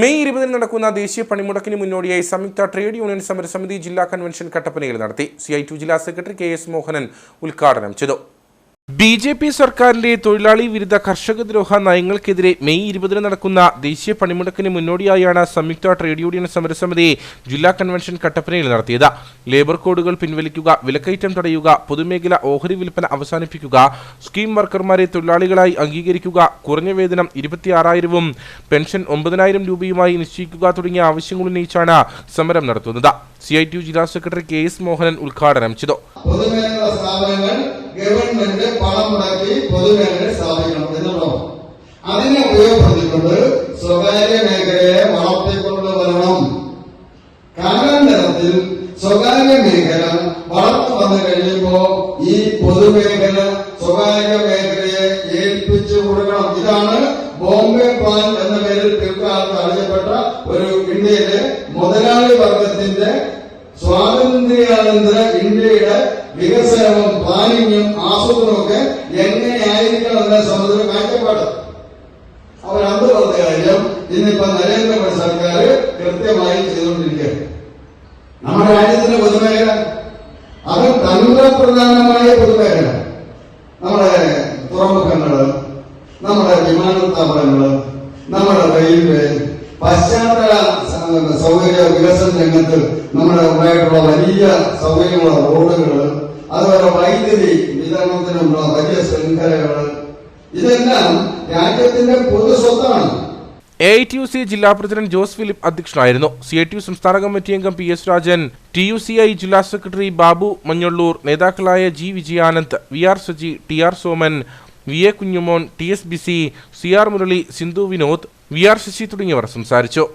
May ഇരുപതിന് നടക്കുന്ന ദേശീയ പണിമുടക്കിന് മുന്നോടിയായി സംയുക്ത ട്രേഡ് യൂണിയൻ സമരസമിതി ജില്ലാ കൺവെൻഷൻ കട്ടപ്പനയിൽ നടത്തി. സി ജില്ലാ സെക്രട്ടറി കെ എസ് മോഹനൻ ഉദ്ഘാടനം ചെയ്തു. ബി ജെ പി സർക്കാരിലെ തൊഴിലാളി വിരുദ്ധ കർഷക ദ്രോഹ നയങ്ങൾക്കെതിരെ മെയ് ഇരുപതിന് നടക്കുന്ന ദേശീയ പണിമുടക്കിന് മുന്നോടിയായാണ് സംയുക്ത ട്രേഡ് യൂണിയൻ സമരസമിതി ജില്ലാ കൺവെൻഷൻ കട്ടപ്പനയിൽ നടത്തിയത്. ലേബർ കോഡുകൾ പിൻവലിക്കുക വിലക്കയറ്റം തടയുക പൊതുമേഖല ഓഹരി വിൽപ്പന അവസാനിപ്പിക്കുക സ്കീം വർക്കർമാരെ തൊഴിലാളികളായി അംഗീകരിക്കുക കുറഞ്ഞ വേതനം ഇരുപത്തിയാറായിരവും പെൻഷൻ ഒമ്പതിനായിരം രൂപയുമായി നിശ്ചയിക്കുക തുടങ്ങിയ ആവശ്യങ്ങൾ ഉന്നയിച്ചാണ് സമരം നടത്തുന്നത്. സി ഐ ടി ജില്ലാ സെക്രട്ടറി കെ എസ് മോഹനൻ ഉദ്ഘാടനം ചെയ്തു. ഗവൺമെന്റ് പണം മുടക്കി പൊതുമേഖലയെ സ്ഥാപിക്കണം എന്നുള്ളതാണ്. അതിനെ ഉപയോഗപ്പെടുത്തിക്കൊണ്ട് സ്വകാര്യ മേഖലയെ വളർത്തിക്കൊണ്ടുവരണം കാലാന്തരത്തിൽ സ്വകാര്യ മേഖല വളർന്നു വന്നു കഴിയുമ്പോ ഈ പൊതുമേഖല സ്വകാര്യ മേഖലയെ ഏൽപ്പിച്ചു കൊടുക്കണം. ഇതാണ് ബോംബെ പ്ലാൻ എന്ന പേരിൽ പിൽക്കാലത്ത് അറിയപ്പെട്ട ഒരു ഇന്ത്യയിലെ മുതലാളി വർഗത്തിന്റെ സ്വാതന്ത്ര്യാനന്തര ഇന്ത്യയുടെ വികസനവും പ്ലാനിങ്ങും ആസൂത്രണവും ഒക്കെ എങ്ങനെയായിരിക്കണം എന്ന സംബന്ധിച്ച കാഴ്ചപ്പാട്. അവർ അന്ന് പറഞ്ഞ കാര്യം ഇന്നിപ്പോ നരേന്ദ്രമോദി സർക്കാർ കൃത്യമായി ചെയ്തുകൊണ്ടിരിക്കുകയാണ്. നമ്മുടെ രാജ്യത്തിന്റെ പൊതുമേഖല. അത് തന്ത്രപ്രധാനമായ പൊതുമേഖല. നമ്മുടെ തുറമുഖങ്ങൾ നമ്മുടെ വിമാനത്താവളങ്ങൾ നമ്മുടെ റെയിൽവേ പശ്ചാത്തല സൗകര്യ വികസന രംഗത്ത് നമ്മുടെ ഉണ്ടായിട്ടുള്ള വലിയ സൗകര്യമുള്ള റോഡുകൾ അതുപോലെ വൈദ്യുതി വിതരണത്തിനുള്ള വലിയ ശൃംഖലകൾ ഇതെല്ലാം രാജ്യത്തിന്റെ പൊതു സ്വത്താണ്. എ ടി യു സി ജില്ലാ പ്രസിഡന്റ് ജോസ് ഫിലിപ്പ് അധ്യക്ഷനായിരുന്നു. സി ഐ ടി യു സംസ്ഥാന കമ്മിറ്റി അംഗം P S Rajan T U C I ജില്ലാ സെക്രട്ടറി ബാബു മഞ്ഞള്ളൂർ നേതാക്കളായ G Vijayanand V R Saji T R Soman V A Kunjumon T S Bisi C R Murali Sindhu Vinod V R Sasi തുടങ്ങിയവർ സംസാരിച്ചു.